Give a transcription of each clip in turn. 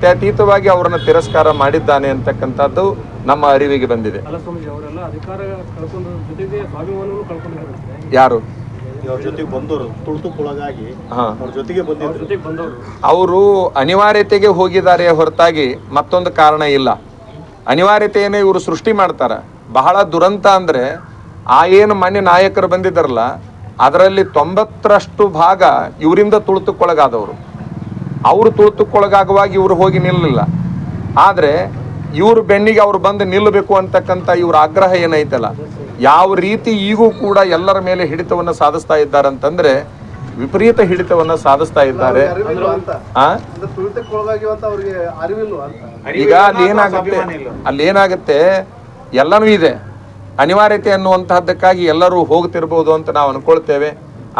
ಅತ್ಯತೀತವಾಗಿ ಅವರನ್ನು ತಿರಸ್ಕಾರ ಮಾಡಿದ್ದಾನೆ ಅಂತಕ್ಕಂಥದ್ದು ನಮ್ಮ ಅರಿವಿಗೆ ಬಂದಿದೆ. ಯಾರು? ಅವರು ಅನಿವಾರ್ಯತೆಗೆ ಹೋಗಿದ್ದಾರೆ ಹೊರತಾಗಿ ಮತ್ತೊಂದು ಕಾರಣ ಇಲ್ಲ. ಅನಿವಾರ್ಯತೆಯನ್ನು ಇವರು ಸೃಷ್ಟಿ ಮಾಡ್ತಾರ. ಬಹಳ ದುರಂತ ಅಂದ್ರೆ ಆ ಏನು ಮಾನ್ಯ ನಾಯಕರು ಬಂದಿದ್ದಾರಲ್ಲ ಅದರಲ್ಲಿ ತೊಂಬತ್ತರಷ್ಟು ಭಾಗ ಇವರಿಂದ ತುಳಿತಕ್ಕೊಳಗಾದವರು ಅವರು ತುಳಿತಕ್ಕೊಳಗಾಗುವಾಗ ಇವರು ಹೋಗಿ ನಿಲ್ಲಲಿಲ್ಲ. ಆದರೆ ಇವ್ರ ಬೆನ್ನಿಗೆ ಅವ್ರು ಬಂದು ನಿಲ್ಲಬೇಕು ಅಂತಕ್ಕಂಥ ಇವ್ರ ಆಗ್ರಹ ಏನೈತಲ್ಲ, ಯಾವ ರೀತಿ ಈಗೂ ಕೂಡ ಎಲ್ಲರ ಮೇಲೆ ಹಿಡಿತವನ್ನು ಸಾಧಿಸ್ತಾ ಇದ್ದಾರೆ ಅಂತಂದ್ರೆ ವಿಪರೀತ ಹಿಡಿತವನ್ನು ಸಾಧಿಸ್ತಾ ಇದ್ದಾರೆ. ಈಗ ಅಲ್ಲಿ ಏನಾಗುತ್ತೆ ಅಲ್ಲಿ ಏನಾಗುತ್ತೆ, ಎಲ್ಲನೂ ಇದೆ. ಅನಿವಾರ್ಯತೆ ಅನ್ನುವಂತಹದ್ದಕ್ಕಾಗಿ ಎಲ್ಲರೂ ಹೋಗ್ತಿರ್ಬೋದು ಅಂತ ನಾವು ಅನ್ಕೊಳ್ತೇವೆ.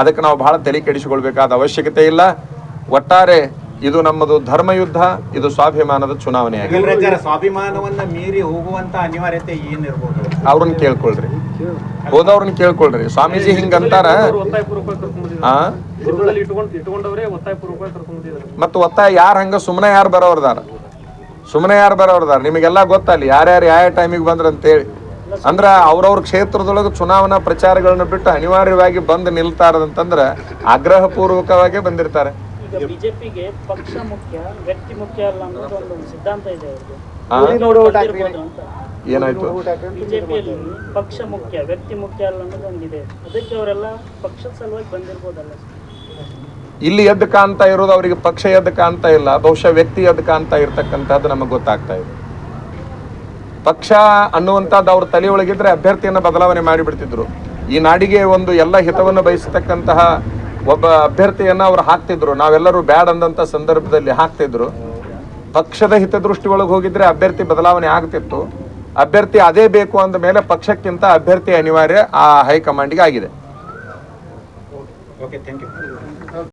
ಅದಕ್ಕೆ ನಾವು ಬಹಳ ತಲೆ ಕೆಡಿಸಿಕೊಳ್ಬೇಕಾದ ಅವಶ್ಯಕತೆ ಇಲ್ಲ. ಒಟ್ಟಾರೆ ಇದು ನಮ್ಮದು ಧರ್ಮ ಯುದ್ಧ ಇದು ಸ್ವಾಭಿಮಾನದ ಚುನಾವಣೆಯಾಗಿದೆ. ಪ್ರಚಾರ ಸ್ವಾಭಿಮಾನವನ್ನ ಮೀರಿ ಹೋಗುವಂತ ಅನಿವಾರ್ಯತೆ ಏನಿರ್ಬೋದು? ಅವ್ರನ್ನ ಕೇಳ್ಕೊಳ್ರಿ. ಹೋದವ್ರನ್ನ ಕೇಳ್ಕೊಳ್ರಿ. ಸ್ವಾಮೀಜಿ ಹಿಂಗಂತಾರ? ಮತ್ತು ಒತ್ತಾಯ ಯಾರು ಹಂಗ? ಸುಮ್ಮನೆ ಯಾರು ಬರೋರ್ದಾರ? ಸುಮ್ಮನೆ ಯಾರು ಬರೋರ್ದಾರ? ನಿಮಗೆಲ್ಲ ಗೊತ್ತಲ್ಲಿ ಯಾರ್ಯಾರು ಯಾವ ಟೈಮಿಗೆ ಬಂದ್ರ ಅಂತೇಳಿ ಅಂದ್ರ ಅವ್ರವ್ರ ಕ್ಷೇತ್ರದೊಳಗೆ ಚುನಾವಣಾ ಪ್ರಚಾರಗಳನ್ನ ಬಿಟ್ಟು ಅನಿವಾರ್ಯವಾಗಿ ಬಂದು ನಿಲ್ತಾರದಂತಂದ್ರೆ ಆಗ್ರಹ ಪೂರ್ವಕವಾಗಿ ಬಂದಿರ್ತಾರೆ. ಈಗ ಬಿಜೆಪಿಗೆ ಪಕ್ಷ ಮುಖ್ಯ ವ್ಯಕ್ತಿ ಮುಖ್ಯ ಅಲ್ಲ ಅನ್ನೋದು ಒಂದು ಸಿದ್ಧಾಂತ ಇದೆ? ಅವ್ರಿಗೆ. ಏನಾಯ್ತು? ಬಿಜೆಪಿಯಲ್ಲಿ ಪಕ್ಷ ಮುಖ್ಯ ವ್ಯಕ್ತಿ ಮುಖ್ಯ ಅಲ್ಲ ಅನ್ನೋದು ಒಂದಿದೆ. ಅದಕ್ಕೆ ಅವರೆಲ್ಲ ಪಕ್ಷದ ಸಲುವಾಗಿ ಬಂದಿರ್ಬೋದಲ್ಲ ಇಲ್ಲಿ ಎದ್ದು ಕಾಣ್ತಾ ಇರೋದು ಅವರಿಗೆ ಪಕ್ಷ ಎದ್ದು ಕಾಣ್ತಾ ಇಲ್ಲ ಬಹುಶಃ ವ್ಯಕ್ತಿ ಎದ್ದು ಕಾಣ್ತಾ ಇರ್ತಕ್ಕಂಥದ್ದು ನಮಗೆ ಗೊತ್ತಾಗ್ತಾ ಇದೆ. ಪಕ್ಷ ಅನ್ನುವಂಥದ್ದು ಅವ್ರ ತಲೆಯೊಳಗಿದ್ರೆ ಅಭ್ಯರ್ಥಿಯನ್ನು ಬದಲಾವಣೆ ಮಾಡಿಬಿಡ್ತಿದ್ರು. ಈ ನಾಡಿಗೆ ಒಂದು ಎಲ್ಲ ಹಿತವನ್ನು ಬಯಸತಕ್ಕಂತಹ ಒಬ್ಬ ಅಭ್ಯರ್ಥಿಯನ್ನು ಅವ್ರು ಹಾಕ್ತಿದ್ರು. ನಾವೆಲ್ಲರೂ ಬ್ಯಾಡ್ ಅಂದಂಥ ಸಂದರ್ಭದಲ್ಲಿ ಹಾಕ್ತಿದ್ರು. ಪಕ್ಷದ ಹಿತದೃಷ್ಟಿ ಒಳಗೆ ಹೋಗಿದ್ರೆ ಅಭ್ಯರ್ಥಿ ಬದಲಾವಣೆ ಆಗ್ತಿತ್ತು. ಅಭ್ಯರ್ಥಿ ಅದೇ ಬೇಕು ಅಂದ ಮೇಲೆ ಪಕ್ಷಕ್ಕಿಂತ ಅಭ್ಯರ್ಥಿ ಅನಿವಾರ್ಯ ಆ ಹೈಕಮಾಂಡ್ಗೆ ಆಗಿದೆ. Okay thank you